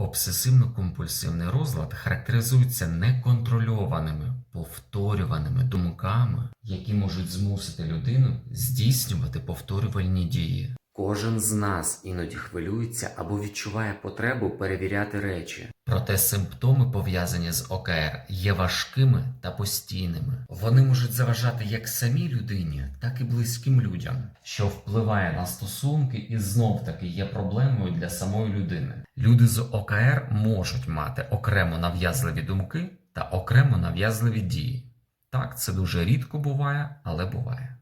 Обсесивно-компульсивний розлад характеризується неконтрольованими, повторюваними думками, які можуть змусити людину здійснювати повторювальні дії. Кожен з нас іноді хвилюється або відчуває потребу перевіряти речі. Проте симптоми, пов'язані з ОКР, є важкими та постійними. Вони можуть заважати як самій людині, так і близьким людям, що впливає на стосунки і знов таки є проблемою для самої людини. Люди з ОКР можуть мати окремо нав'язливі думки та окремо нав'язливі дії. Так, це дуже рідко буває, але буває.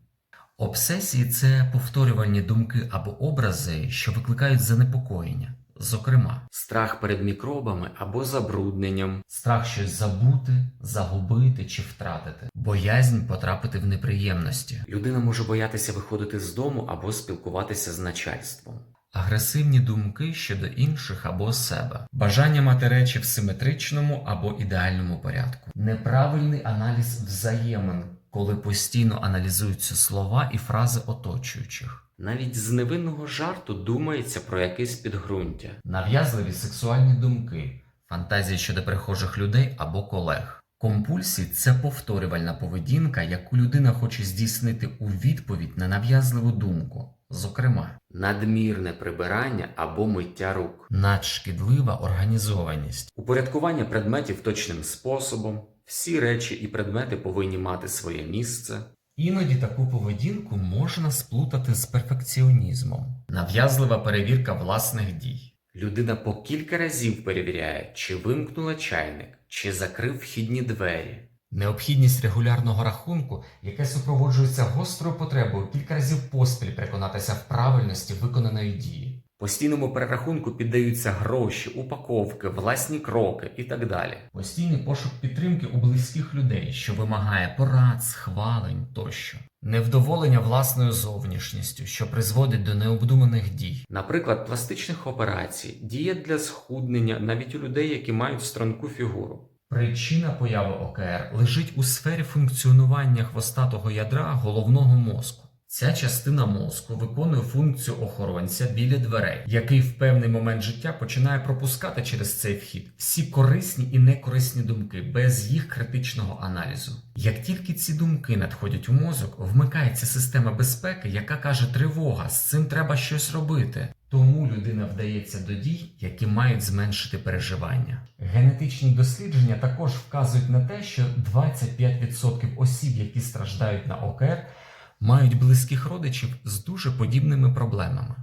Обсесії це повторювальні думки або образи, що викликають занепокоєння. Зокрема, страх перед мікробами або забрудненням, страх щось забути, загубити чи втратити, боязнь потрапити в неприємності. Людина може боятися виходити з дому або спілкуватися з начальством. Агресивні думки щодо інших або себе, бажання мати речі в симетричному або ідеальному порядку, неправильний аналіз взаємин, коли постійно аналізуються слова і фрази оточуючих. Навіть з невинного жарту думається про якесь підґрунтя, нав'язливі сексуальні думки, фантазії щодо перехожих людей або колег. Компульсії це повторювальна поведінка, яку людина хоче здійснити у відповідь на нав'язливу думку, зокрема, надмірне прибирання або миття рук, надшкідлива організованість, упорядкування предметів точним способом. Всі речі і предмети повинні мати своє місце. Іноді таку поведінку можна сплутати з перфекціонізмом, нав'язлива перевірка власних дій. Людина по кілька разів перевіряє, чи вимкнула чайник, чи закрив вхідні двері. Необхідність регулярного рахунку, яке супроводжується гострою потребою кілька разів поспіль переконатися в правильності виконаної дії. Постійному перерахунку піддаються гроші, упаковки, власні кроки і так далі. Постійний пошук підтримки у близьких людей, що вимагає порад, схвалень тощо. Невдоволення власною зовнішністю, що призводить до необдуманих дій, наприклад, пластичних операцій, дієт для схуднення навіть у людей, які мають струнку фігуру. Причина появи ОКР лежить у сфері функціонування хвостатого ядра головного мозку. Ця частина мозку виконує функцію охоронця біля дверей, який в певний момент життя починає пропускати через цей вхід всі корисні і некорисні думки без їх критичного аналізу. Як тільки ці думки надходять у мозок, вмикається система безпеки, яка каже тривога, з цим треба щось робити. Тому людина вдається до дій, які мають зменшити переживання. Генетичні дослідження також вказують на те, що 25% осіб, які страждають на ОКР, мають близьких родичів з дуже подібними проблемами.